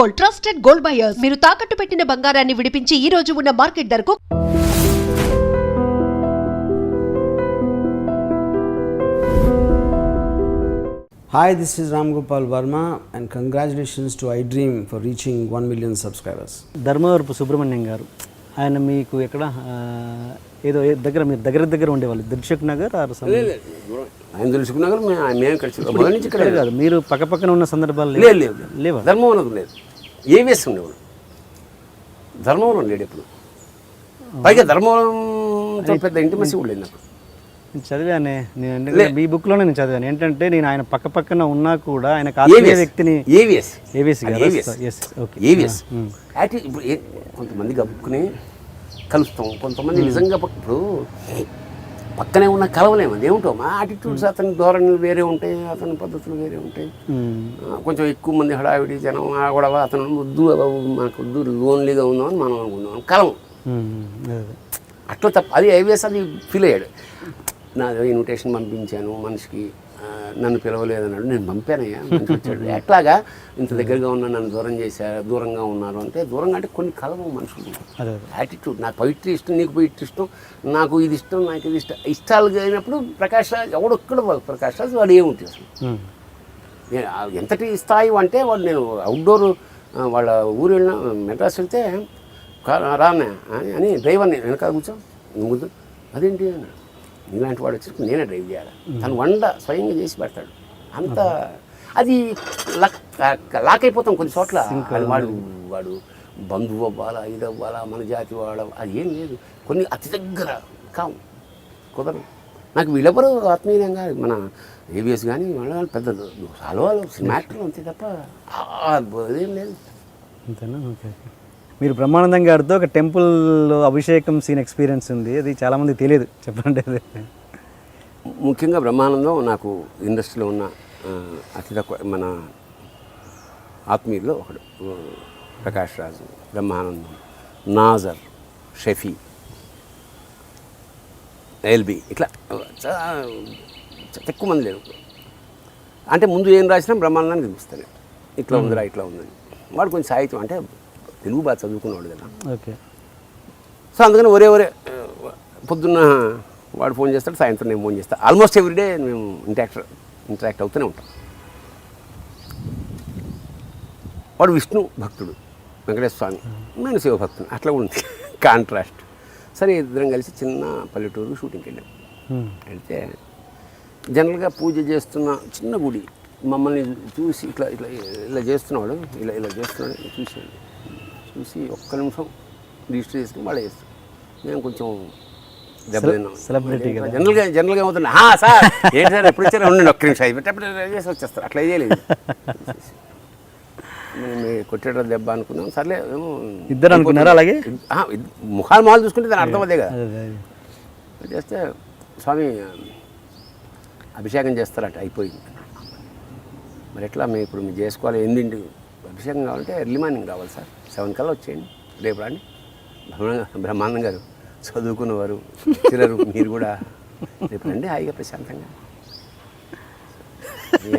Gold trusted gold buyers. మీరు తాకట్టు పెట్టిన బంగారాన్ని విడిపించి ఈ రోజు ఉన్న మార్కెట్ ధరకు Hi, this is Ram Gopal Verma, and congratulations to iDream for reaching 1 million subscribers. Dharmavarapu Subrahmanyam గారు ఆయన మీకు ఎక్కడ ఏదో దగ్గర మీరు దగ్గర దగ్గర ఉండేవాళ్ళు దిల్షుక్ నగర్ ఆర్ ఆయన తెలుసుకున్నా కూడా మేము మేము కలిసి మొదటి నుంచి ఇక్కడ కాదు మీరు పక్క పక్కన ఉన్న సందర్భాలు లేదు లేదు లేవా? ధర్మవరం లేదు. ఏవిఎస్ ఉండేవాడు ధర్మవరం లేడు ఎప్పుడు? పైగా ధర్మవరంతో పెద్ద ఇంటిమసీ కూడా లేదు నాకు. నేను చదివానే నేను మీ బుక్లోనే నేను చదివాను. ఏంటంటే నేను ఆయన పక్క పక్కన ఉన్నా కూడా ఆయన ఆత్మీయ వ్యక్తిని ఏవిఎస్ ఏవిఎస్ గారు? AVS yes okay AVS active ఇప్పుడు ఏ- కొంతమంది గబుక్కుని కలుస్తాం. కొంతమంది నిజంగా ఇప్పుడు పక్కనే ఉన్న కలవలేము. ఏమిటో? మా యాటిట్యూడ్స్ అతని ధోరణులు వేరే ఉంటాయి అతని పద్ధతులు వేరే ఉంటాయి. కొంచెం ఎక్కువ మంది హడావిడి జనం ఆ గొడవ అతను వద్దు మనకు వద్దు లోన్లీగా ఉందామని మనం అనుకున్నాం కలం అట్లా తప్ప అది ఐవిఎస్ అది ఫీల్ అయ్యాడు. నా ఇన్విటేషన్ పంపించాను మనిషికి నన్ను పిలవలేదన్నాడు. నేను పంపానయ్యా మంచి వచ్చాడు. ఎట్లాగా ఇంత దగ్గరగా ఉన్నా నన్ను దూరం చేశారు దూరంగా ఉన్నారు అంటే దూరంగా అంటే కొన్ని కలవు మనుషులు. యాటిట్యూడ్ నాకు పవిత్రి ఇష్టం నీకు పవిత్రి ఇష్టం నాకు ఇది ఇష్టం నాకు ఇది ఇష్టం. ఇష్టాలు అయినప్పుడు ప్రకాష్ రాజ్ ఎవడొక్కడ వాడు ప్రకాష్ రాజ్ వాడు ఏముంటుంది అసలు. నేను ఎంతటి స్థాయి అంటే వాడు నేను అవుట్డోర్ వాళ్ళ ఊరు వెళ్ళిన మెడ్రాస్ వెళ్తే రానే? అని అని డ్రైవర్ని వెనకాల కూర్చో. అదేంటి అన్నాడు నీలాంటి వాడు వచ్చి నేనే డ్రైవ్ చేయాలి? తను వంట స్వయంగా చేసి పెడతాడు. అంత అది లక్ లాక్ అయిపోతాం కొన్ని చోట్ల. వాడు వాడు బంధువు అవ్వాలా ఇది అవ్వాలా మన జాతి వాడ అది ఏం లేదు. కొన్ని అతి దగ్గర కావు. కుదరదు. నాకు వీళ్ళెవరు ఆత్మీయంగా మన ఏబిఎస్ కానీ వాళ్ళ పెద్ద హల్వాలు సినిమా యాక్టర్లు అంతే తప్ప అదేం లేదు. అంతేనా? ఓకే. మీరు బ్రహ్మానందం గారితో ఒక టెంపుల్ అభిషేకం సీన్ ఎక్స్పీరియన్స్ ఉంది. అది చాలామంది తెలియదు. చెప్పండి. అది ముఖ్యంగా బ్రహ్మానందం నాకు ఇండస్ట్రీలో ఉన్న అతి తక్కువ మన ఆత్మీయుల్లో ఒకడు. ప్రకాష్ రాజు బ్రహ్మానందం నాజర్ షఫీ ఎల్బి ఇట్లా చాలా ఎక్కువ మంది లేరు. అంటే ముందు ఏం రాసినా బ్రహ్మానందాన్ని చూపిస్తాను ఇట్లా ఉందిరా ఇట్లా ఉందని. వాడు కొంచెం సాహిత్యం అంటే తెలుగు బాగా చదువుకున్నాడు కదా. ఓకే. సో అందుకని ఒరే ఒరే పొద్దున్న వాడు ఫోన్ చేస్తాడు సాయంత్రం నేను ఫోన్ చేస్తాను ఆల్మోస్ట్ ఎవ్రీడే మేము ఇంటరాక్ట్ ఇంటరాక్ట్ అవుతూనే ఉంటాం. వాడు విష్ణు భక్తుడు వెంకటేశ్వర స్వామి. నేను శివభక్తుడు అట్లా కూడా ఉంది. కాంట్రాస్ట్ సరే ఇద్దరం కలిసి చిన్న పల్లెటూరు షూటింగ్కి వెళ్ళాం. వెళ్తే జనరల్గా పూజ చేస్తున్న చిన్న గుడి మమ్మల్ని చూసి ఇట్లా ఇట్లా ఇలా చేస్తున్నాడు ఇలా ఇలా చేస్తున్నాడు చూసాడు చూసి ఒక్క నిమిషం రిజిస్టర్ చేసుకుని వాళ్ళు చేస్తాం. మేము కొంచెం కదా. జనరల్గా జనరల్గా "ఆ, సార్! ఏంటి సార్? ఎప్పుడు వచ్చారు? ఉండండి ఒక్క నిమిషం. అప్పుడు చేసి వచ్చేస్తారు. అట్లా చేయలేదు మేము కొట్టేట దెబ్బ అనుకున్నాం. సర్లే ఏమో ఇద్దరు అనుకున్నారా అలాగే? ముఖాలు మాలు చూసుకుంటే దాని అర్థం అదే కదా. చేస్తే స్వామి అభిషేకం చేస్తారట అయిపోయింది. మరి ఎట్లా మేము ఇప్పుడు మీరు చేసుకోవాలి? ఎనిమిదింటి అభిషేకం కావాలంటే ఎర్లీ మార్నింగ్ రావాలి సార్. సెవెన్ కల్లా వచ్చేయండి. రేపు రండి. బ్రహ్మాండ- బ్రహ్మానందం గారు చదువుకున్నవారు చిల్లరు మీరు కూడా రేపు రండి హాయిగా ప్రశాంతంగా.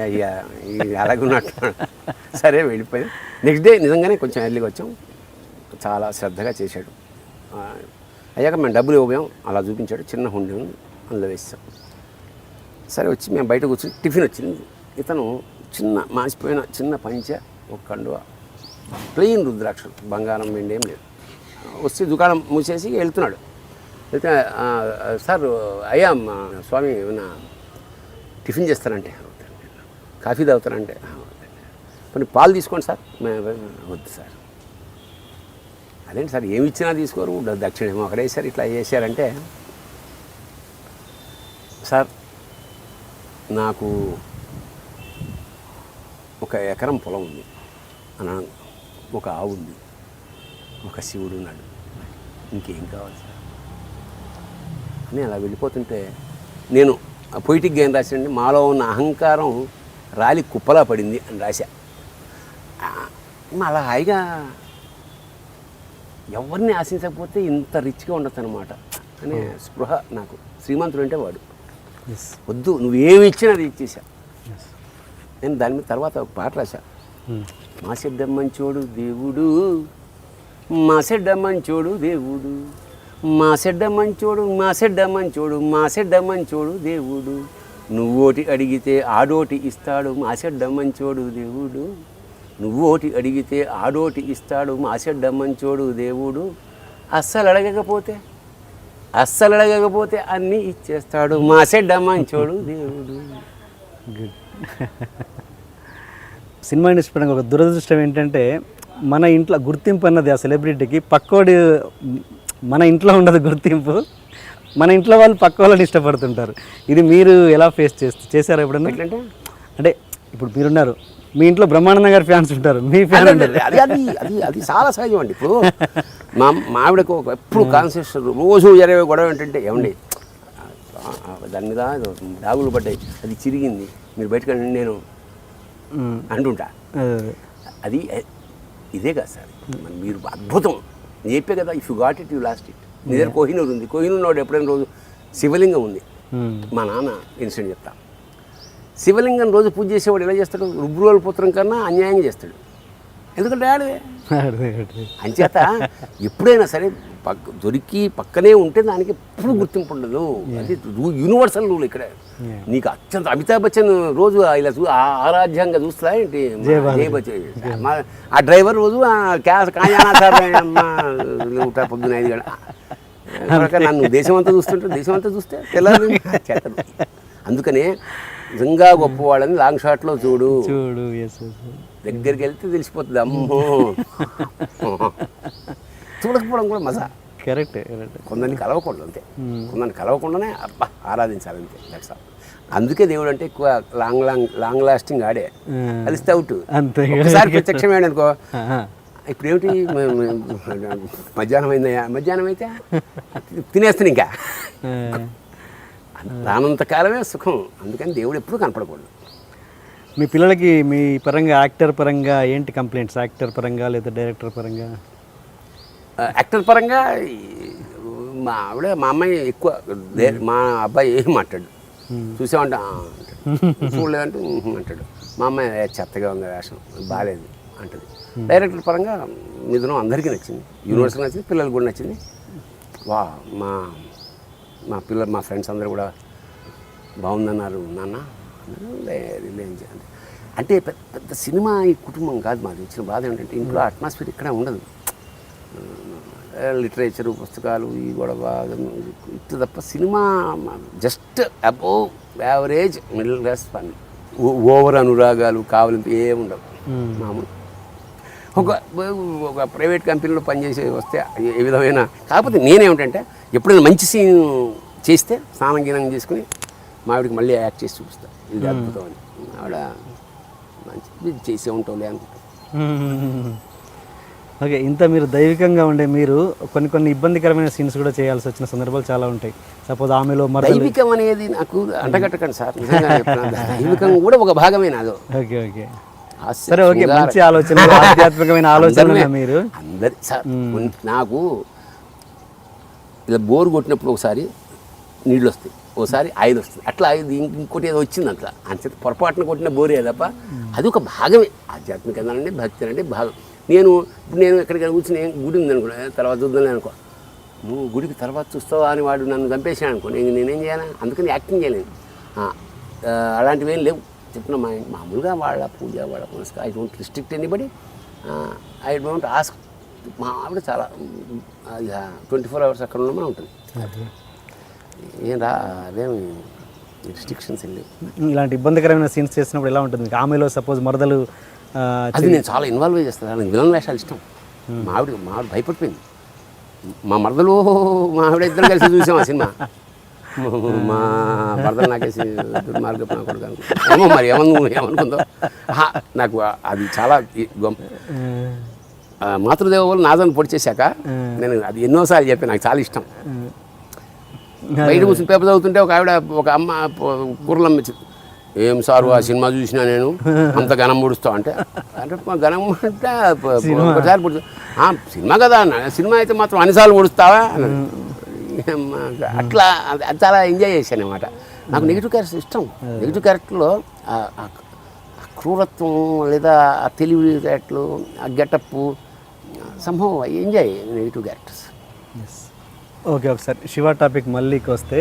అయ్యా ఇక ఇక అలాగున్నట్టు. సరే వెళ్ళిపోయాం. నెక్స్ట్ డే నిజంగానే కొంచెం ఎర్లీగా వచ్చాం. చాలా శ్రద్ధగా చేశాడు. అయ్యాక మేము డబ్బులు ఇవ్వబోయాం. అలా చూపించాడు. చిన్న హుండీ ఉంది, అందులో వేసాం సరే వచ్చి మేము బయట కూర్చొని టిఫిన్ వచ్చింది. ఇతను చిన్న మాసిపోయిన చిన్న పంచ ఒక కండువ. ప్లెయిన్ రుద్రాక్షలు బంగారం వెండి ఏం లేదు. వస్తే దుకాణం మూసేసి వెళ్తున్నాడు. వెళ్తే సార్ అయ్యా మా స్వామి ఏమన్నా టిఫిన్ చేస్తారంటే? కాఫీ తాగుతారంటే? కొన్ని పాలు తీసుకోండి సార్. వద్దు సార్. అదేంటి సార్ ఏమి ఇచ్చినా తీసుకోరు దక్షిణ ఏమో అక్కడ వేసారు ఇట్లా చేశారంటే? సార్ నాకు ఒక ఎకరం పొలం ఉంది. అన్నా ఒక ఆవు ఉంది. ఒక శివుడు ఉన్నాడు. ఇంకేం కావాలి సార్? అని అలా వెళ్ళిపోతుంటే నేను పొయిటిక్గా ఏం రాశానంటే మాలో ఉన్న అహంకారం రాలి కుప్పలా పడింది అని రాశా. అలా హాయిగా ఎవరిని ఆశించకపోతే ఇంత రిచ్గా ఉండొచ్చు అనమాట అనే స్పృహ నాకు. శ్రీమంతుడు అంటే వాడు. వద్దు నువ్వు ఏమి ఇచ్చినా అది ఇచ్చేసా నేను దాని మీద తర్వాత ఒక పాట రాశా. మా చెడ్డ మంచోడు దేవుడు మా చెడ్డ మంచోడు దేవుడు మా చెడ్డ మంచోడు మా చెడ్డ మంచోడు మా చెడ్డ మంచోడు దేవుడు. నువ్వోటి అడిగితే ఆడోటి ఇస్తాడు మా చెడ్డ మంచోడు దేవుడు. నువ్వోటి అడిగితే ఆడోటి ఇస్తాడు మా చెడ్డ మంచోడు దేవుడు. అస్సలు అడగకపోతే అస్సలు అడగకపోతే అన్నీ ఇచ్చేస్తాడు మా చెడ్డ మంచోడు దేవుడు. గుడ్ సినిమా ఇండస్ట్రీ పరంగా ఒక దురదృష్టం ఏంటంటే మన ఇంట్లో గుర్తింపు అన్నది ఆ సెలబ్రిటీకి పక్కోడి మన ఇంట్లో ఉండదు గుర్తింపు. మన ఇంట్లో వాళ్ళు పక్క వాళ్ళని ఇష్టపడుతుంటారు. ఇది మీరు ఎలా ఫేస్ చేస్తూ చేశారా ఎప్పుడన్నా? అంటే ఇప్పుడు మీరున్నారు. మీ ఇంట్లో బ్రహ్మానందం గారి ఫ్యాన్స్ ఉంటారు. మీ ఫ్యాన్ అదే, అది అది అది చాలా సహజం అండి. ఇప్పుడు మా మావిడకు ఒక ఎప్పుడు కాన్సెప్ట్ రోజు జరిగే గొడవ ఏంటంటే ఏమండి దాని మీద ఏదో డాగులు పడ్డాయి. అది చిరిగింది. మీరు బయటకు నేను. అంటుంటా. అదే. ఇదే కదా సార్. మరి మీరు అద్భుతం. నేను చెప్పే కదా if you got it you lost it నీ దగ్గర కోహినూర్ ఉంది. కోహినూర్ నాడు ఎప్పుడైనా రోజు శివలింగం ఉంది. మ్మ్. మా నాన్న ఇన్సిడెంట్ చెప్తా. శివలింగం రోజు పూజ చేసేవాడు ఎలా చేస్తాడు? రుబ్రోల పుత్రం కన్నా అన్యాయంగా చేస్తాడు. ఎందుకంటే ఆడదే. అంచేత ఎప్పుడైనా సరే పక్క దొరికి పక్కనే ఉంటే దానికి ఎప్పుడు గుర్తింపు ఉండదు. అది యూనివర్సల్ రూల్ ఇక్కడ. నీకు అత్యంత అమితాబ్ బచ్చన్ రోజు ఇలా చూ ఆరాధ్యంగా చూస్తా ఏంటి? బచ్చన్ ఆ డ్రైవర్ రోజు కాయానా సార్ ఉంటా పొద్దున ఐదు గంట నన్ను దేశం అంతా చూస్తుంటే దేశం అంతా చూస్తే తెల్లారి చేతను. అందుకనే నిజంగా గొప్పవాళ్ళని లాంగ్ షాట్లో చూడు. చూడు దగ్గరికి వెళ్తే తెలిసిపోతుంది అమ్మో. చూడకపోవడం కూడా మజా. Correct correct. కొందరిని కలవకూడదు అంతే. కొందరిని కలవకుండానే అబ్బా ఆరాధించాలంతే దట్స్ ఆల్ అందుకే దేవుడు అంటే ఎక్కువ లాంగ్ లాంగ్ లాంగ్ లాస్టింగ్ ఆడే. కలిస్తే అవుట్ అంతే. ఒకసారి ప్రత్యక్షమేడు అనుకో. ఇప్పుడు ఏమిటి మధ్యాహ్నం అయిందయ్యా మధ్యాహ్నం అయితే తినేస్తాను ఇంకా. ఆ. రానంత కాలమే సుఖం. అందుకని దేవుడు ఎప్పుడు కనపడకూడదు. మీ పిల్లలకి మీ పరంగా యాక్టర్ పరంగా ఏంటి కంప్లైంట్స్? యాక్టర్ పరంగా లేదా డైరెక్టర్ పరంగా? యాక్టర్ పరంగా మా ఆవిడ మా అమ్మాయి ఎక్కువ మా అబ్బాయి ఏం మాట్లాడు. చూసామంటే అంటాడు. చూడలేదంటే అంటాడు. మా అమ్మాయి "ఏ, చెత్తగా ఉంది వేషం బాగాలేదు అంటది. డైరెక్టర్ పరంగా మిథునం అందరికీ నచ్చింది. యూనివర్సిటీ నచ్చింది పిల్లలకు కూడా నచ్చింది. వా మా మా పిల్లలు మా ఫ్రెండ్స్ అందరూ కూడా బాగుందన్నారు నాన్న. అంటే పెద్ద సినిమా ఈ కుటుంబం కాదు మాది. వచ్చిన బాధ ఏంటంటే ఇంట్లో అట్మాస్ఫియర్ ఇక్కడ ఉండదు. లిటరేచర్ పుస్తకాలు ఈ గొడవ ఇట్లా తప్ప cinema just above average middle class fun over అనురాగాలు కావాలంటే ఏముండవు మామూలు. ఒక ఒక ప్రైవేట్ కంపెనీలో పనిచేసే వస్తే ఏ విధమైన కాకపోతే నేనేమిటంటే ఎప్పుడైనా మంచి సీన్ చేస్తే స్నానం గీనం చేసుకుని మావిడికి మళ్ళీ యాక్ట్ చేసి చూపిస్తాను ఇది అద్భుతం అని. ఆవిడ మంచి చేసే ఉంటావులే అనుకుంటా. ఓకే ఇంత మీరు దైవికంగా ఉండే మీరు కొన్ని కొన్ని ఇబ్బందికరమైన సీన్స్ కూడా చేయాల్సి వచ్చిన సందర్భాలు చాలా ఉంటాయి. సపోజ్ ఆమెలో మరదలు. దైవికం అనేది నాకు అంటగట్టకండి సార్. దైవికం కూడా ఒక భాగమే నాదో. Okay okay. సరే ఓకే. మంచి ఆలోచన ఆధ్యాత్మికమైన ఆలోచన మీరు. అందరి నాకు ఇలా బోర్ కొట్టినప్పుడు ఒకసారి నీళ్ళు వస్తాయి. ఒకసారి ఆయిల్ వస్తుంది అట్లా ఇంక- ఇంకోటి ఏదో వచ్చింది అట్లా అంచేత పొరపాటున కొట్టిన బోరే తప్ప అది ఒక భాగమే. ఆధ్యాత్మికత అంటే భక్తి అంటే భాగం. నేను ఇప్పుడు నేను ఎక్కడికి కూర్చుని గుడి ఉంది అనుకో తర్వాత చూద్దాం అనుకో. నువ్వు గుడికి తర్వాత చూస్తావా అని వాడు నన్ను చంపేసాను అనుకో. నేను నేనేం చేయాలి? అందుకని యాక్టింగ్ చేయలేను అలాంటివి ఏం లేవు. చెప్తున్నా మా మామూలుగా వాళ్ళ పూజ వాళ్ళ మనసు I don't restrict anybody I don't ask మా ఆవిడ చాలా ట్వంటీ ఫోర్ అవర్స్ అక్కడ ఉండమని ఉంటుంది. ఏం రా అదేమి రిస్ట్రిక్షన్స్ లేవు. ఇలాంటి ఇబ్బందికరమైన సీన్స్ చేసినప్పుడు ఎలా ఉంటుంది? ఆమెలో సపోజ్ మరదలు అది నేను చాలా ఇన్వాల్వ్ చేస్తాను. నాకు విలన్ వేషాలు ఇష్టం. మా ఆవిడ మా ఆవిడ భయపడిపోయింది. మా మరదలు మా ఆవిడ ఇద్దరు కలిసి చూసాం ఆ సినిమా. మా మరదలు నాకేసి నా కొడుకు ఏమో మరి ఏమను ఏమనుకుందో. నాకు అది చాలా గొప్ప మాతృదేవ వాళ్ళు నాదని పొడి చేశాక నేను అది ఎన్నోసార్లు చెప్పాను. నాకు చాలా ఇష్టం. బయట కూర్చుని పేపర్ చదువుతుంటే ఒక ఆవిడ ఒక అమ్మ కూరలు అమ్మించింది. ఏం సారు ఆ సినిమా చూసినా నేను? అంత ఘనం పొడుస్తావు అంటే అంటే ఘనం అంటే ఒకసారి పొడుస్తా "ఆ, సినిమా కదా అన్న సినిమా అయితే మాత్రం అన్నిసార్లు. ఏమ్మా, అట్లా చాలా ఎంజాయ్ చేశాను అనమాట నాకు నెగిటివ్ క్యారెక్టర్ ఇష్టం. నెగిటివ్ క్యారెక్టర్లో ఆ- క్రూరత్వం లేదా ఆ తెలివితేటలు ఆ గెటప్ సంభవం ఎంజాయ్ నెగిటివ్ క్యారెక్టర్స్. ఓకే ఒకసారి శివ టాపిక్ మళ్ళీకి వస్తే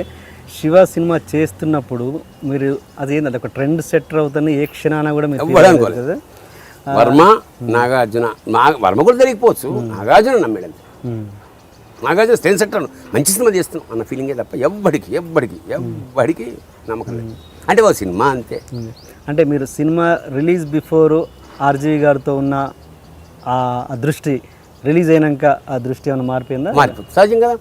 శివ సినిమా చేస్తున్నప్పుడు మీరు అదేంది అది ఒక ట్రెండ్ సెటర్ అవుతుంది ఏ క్షణాన కూడా మీరు. కదా? వర్మ నాగార్జున నా వర్మ కూడా తెలియకపోవచ్చు నాగార్జున నమ్మాడు మ్మ్. నాగార్జున స్టెన్ సెక్టర్ మంచి సినిమా చేస్తున్నాం అన్న ఫీలింగే తప్ప ఎవ్వడికి ఎవ్వడికి ఎవ్వడికి నమ్మకం లేదు. అంటే ఒక సినిమా అంతే. అంటే మీరు సినిమా రిలీజ్ బిఫోర్ ఆర్జీవి గారితో ఉన్న ఆ దృష్టి రిలీజ్ అయినాక ఆ దృష్టి ఏమైనా మారిపోయిందా? మారిపోతుంది సహజం కదా.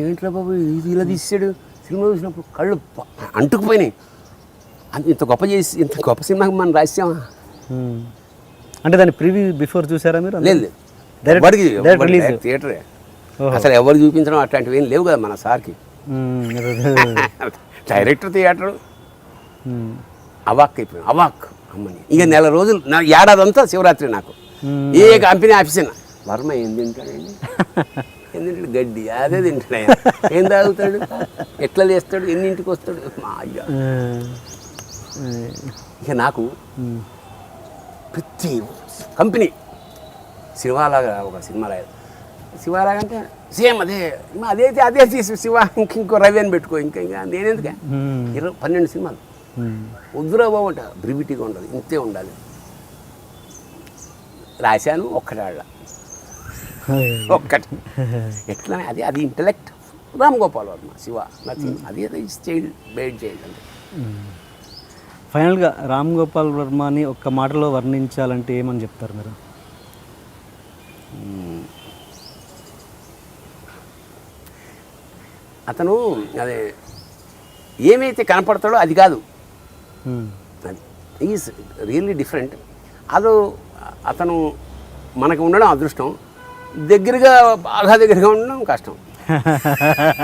ఏంట్రా బాబు ఇది ఇలా తీసాడు సినిమా చూసినప్పుడు కళ్ళు అంటుకుపోయినాయి. అంత ఇంత గొప్ప చేసి ఇంత గొప్ప సినిమాకి మనం రాసామా. అంటే దాని ప్రివ్యూ బిఫోర్ చూసారా మీరు? లేదు థియేటరే. అసలు ఎవరు చూపించడం అట్లాంటివి ఏం లేవు కదా మన సార్కి. Director theatre. అవాక్ అయిపోయాను అవాక్. అమ్మని. ఇక నెల రోజులు నా ఏడాది అంతా శివరాత్రి నాకు. ఏ కంపెనీ ఆఫీస్ వర్మ ఏం తింటాడండి? తింటాడు? గడ్డి అదే తింటాడు ఆయన. ఏం తాగుతాడు? ఎట్లా లేస్తాడు? ఎన్నింటికి వస్తాడు? మా అయ్య. ఇక నాకు. ప్రతి కంపెనీ శివాలాగా ఒక సినిమా రాయాలి శివాలాగా అంటే సేమ్ అదే అదే అదే తీసి శివ ఇంక ఇంకో రవి అని పెట్టుకో ఇంకా ఇంకా నేనెందుకే. ఇరవై పన్నెండు సినిమాలు. వద్దురా బాబు అంట బ్రివిటీగా ఉండాలి ఇంతే ఉండాలి. రాశాను ఒక్కటి ఆడ ఒక్కటి. ఎట్లా అది అది ఇంటలెక్ట్ రామ్ గోపాల్ వర్మ శివ నథింగ్. అది అది చైల్డ్ బేడ్ చైల్డ్ అంటే ఫైనల్గా రామ్ గోపాల్ వర్మని ఒక్క మాటలో వర్ణించాలంటే ఏమని చెప్తారు మీరు? అతను అదే ఏమైతే కనపడతాడో అది కాదు. అది ఈజ్ రియల్లీ డిఫరెంట్ అదో అతను మనకు ఉండడం అదృష్టం. దగ్గరగా బాగా దగ్గరగా ఉండడం కష్టం.